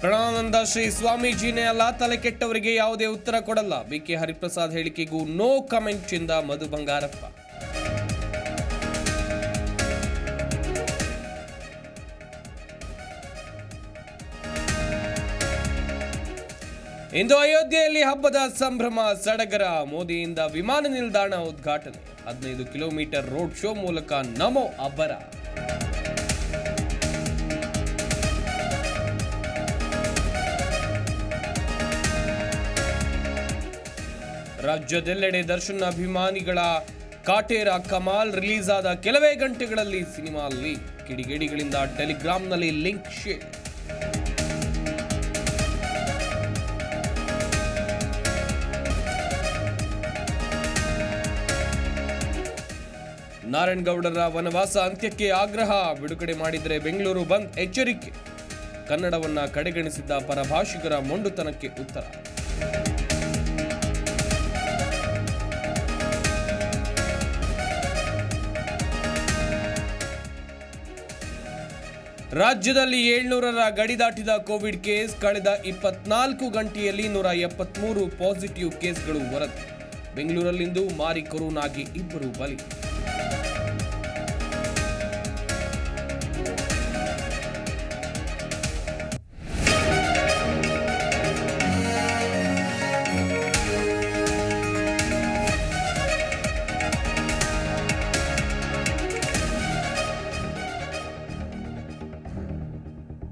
ಪ್ರಣಾನಂದ ಶ್ರೀ ಸ್ವಾಮೀಜಿನೇ ಅಲ್ಲ, ತಲೆ ಕೆಟ್ಟವರಿಗೆ ಯಾವುದೇ ಉತ್ತರ ಕೊಡಲ್ಲ. ಬಿಕೆ ಹರಿಪ್ರಸಾದ್ ಹೇಳಿಕೆಗೂ ನೋ ಕಮೆಂಟ್ ಇಂದ ಮಧು ಬಂಗಾರಪ್ಪ. ಇಂದು ಅಯೋಧ್ಯೆಯಲ್ಲಿ ಹಬ್ಬದ ಸಂಭ್ರಮ, ಸಡಗರ, ಮೋದಿಯಿಂದ ವಿಮಾನ ನಿಲ್ದಾಣ ಉದ್ಘಾಟನೆ. ಹದಿನೈದು ಕಿಲೋಮೀಟರ್ ರೋಡ್ ಶೋ ಮೂಲಕ ನಮೋ ಅಬ್ಬರ ರಾಜ್ಯದೆಲ್ಲೆಡೆ ದರ್ಶನ್ ಅಭಿಮಾನಿಗಳ ಕಾಟೇರ ಕಮಾಲ್ ರಿಲೀಸ್ ಆದ ಕೆಲವೇ ಗಂಟೆಗಳಲ್ಲಿ ಸಿನಿಮಾ ಲೀಕ್. ಕಿಡಿಗೇಡಿಗಳಿಂದ ಟೆಲಿಗ್ರಾಮ್ನಲ್ಲಿ ಲಿಂಕ್ ಶೇರ್. ನಾರಾಯಣಗೌಡರ ವನವಾಸ ಅಂತ್ಯಕ್ಕೆ ಆಗ್ರಹ. ಬಿಡುಗಡೆ ಮಾಡಿದರೆ ಬೆಂಗಳೂರು ಬಂದ್ ಎಚ್ಚರಿಕೆ. ಕನ್ನಡವನ್ನ ಕಡೆಗಣಿಸಿದ್ದ ಪರಭಾಷಿಗರ ಮೊಂಡುತನಕ್ಕೆ ಉತ್ತರ. ರಾಜ್ಯದಲ್ಲಿ ಏಳ್ನೂರರ ಗಡಿ ದಾಟಿದ ಕೋವಿಡ್ ಕೇಸ್ ಕಳೆದ ಇಪ್ಪತ್ನಾಲ್ಕು ಗಂಟೆಯಲ್ಲಿ ನೂರ ಎಪ್ಪತ್ಮೂರು ಪಾಸಿಟಿವ್ ಕೇಸ್ಗಳು ವರದಿ ಬೆಂಗಳೂರಲ್ಲಿಂದು ಮಾರಿ ಕೊರೋನಾಗೆ ಇಬ್ಬರು ಬಲಿ.